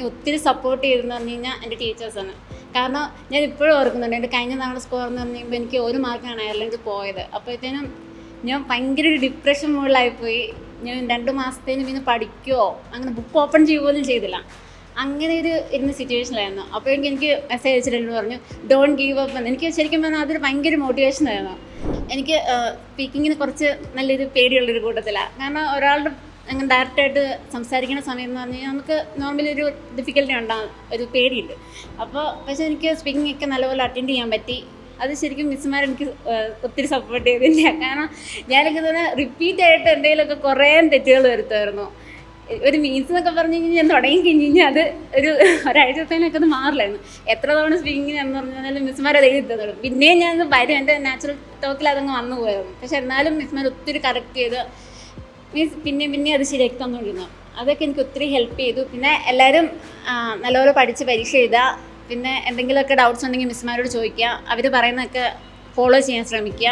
എന്നെ ഒത്തിരി സപ്പോർട്ട് ചെയ്തെന്ന് പറഞ്ഞു കഴിഞ്ഞാൽ എന്റെ ടീച്ചേഴ്സാണ് കാരണം ഞാൻ ഇപ്പോഴും ഓർക്കുന്നുണ്ട് എന്റെ കഴിഞ്ഞ തവണ സ്കോർ എന്ന് പറഞ്ഞു കഴിയുമ്പോൾ എനിക്ക് ഒരു മാർക്കാണ് അയർലൻഡ് പോയത്. അപ്പോഴത്തേനും ഞാൻ ഭയങ്കര ഒരു ഡിപ്രഷൻ മുകളിലായിപ്പോയി ഞാൻ രണ്ട് മാസത്തേനും പിന്നെ പഠിക്കുമോ അങ്ങനെ ബുക്ക് ഓപ്പൺ ചെയ്യുക പോലും ചെയ്തില്ല. അങ്ങനെ ഒരു ഇരുന്ന സിറ്റുവേഷനിലായിരുന്നു അപ്പോൾ എനിക്ക് മെസ്സേജ് അയച്ചിട്ടുണ്ട് പറഞ്ഞു ഡോണ്ട് ഗീവ് അപ്പ് എന്ന് എനിക്ക് ശരിക്കും പറഞ്ഞാൽ അതൊരു ഭയങ്കര മോട്ടിവേഷൻ ആയിരുന്നു. എനിക്ക് സ്പീക്കിങ്ങിന് കുറച്ച് നല്ലൊരു പേടിയുള്ളൊരു കൂട്ടത്തിലാണ് കാരണം ഒരാളുടെ അങ്ങനെ ഡയറക്റ്റായിട്ട് സംസാരിക്കുന്ന സമയം എന്ന് പറഞ്ഞു കഴിഞ്ഞാൽ നമുക്ക് നോർമലി ഒരു ഡിഫിക്കൽറ്റി ഉണ്ടാകും ഒരു പേടിയുണ്ട്. അപ്പോൾ പക്ഷേ എനിക്ക് സ്പീക്കിംഗ് ഒക്കെ നല്ലപോലെ അറ്റൻഡ് ചെയ്യാൻ പറ്റി. അത് ശരിക്കും മിസ്സുമാർ എനിക്ക് ഒത്തിരി സപ്പോർട്ട് ചെയ്തില്ല. കാരണം ഞാനൊക്കെ തന്നെ റിപ്പീറ്റ് ആയിട്ട് എന്തെങ്കിലുമൊക്കെ കുറേ തെറ്റുകൾ വരുത്തുമായിരുന്നു ഒരു മീൻസ് എന്നൊക്കെ പറഞ്ഞു കഴിഞ്ഞാൽ ഞാൻ തുടങ്ങി കഴിഞ്ഞ് കഴിഞ്ഞാൽ അത് ഒരു ഒരാഴ്ചത്തേനൊക്കെ അത് മാറില്ലായിരുന്നു. എത്ര തവണ സ്പീക്കിംഗ് എന്ന് പറഞ്ഞാലും മിസ്സുമാർ അത് എഴുതി പിന്നെയും ഞാൻ വരും എന്റെ നാച്ചുറൽ ടോക്കിൽ അതങ്ങ് വന്നു പോയായിരുന്നു. പക്ഷെ എന്നാലും മിസ്സുമാർ ഒത്തിരി കറക്റ്റ് ചെയ്ത് മീൻസ് പിന്നെ പിന്നെ അത് ശരിയാക്കി തന്നുകൊണ്ടിരുന്നു അതൊക്കെ എനിക്ക് ഒത്തിരി ഹെൽപ്പ് ചെയ്തു. പിന്നെ എല്ലാവരും നല്ലപോലെ പഠിച്ച് പരീക്ഷ എഴുതുക. പിന്നെ എന്തെങ്കിലുമൊക്കെ ഡൗട്ട്സ് ഉണ്ടെങ്കിൽ മിസ്സുമാരോട് ചോദിക്കുക. അവർ പറയുന്നതൊക്കെ ഫോളോ ചെയ്യാൻ ശ്രമിക്കുക.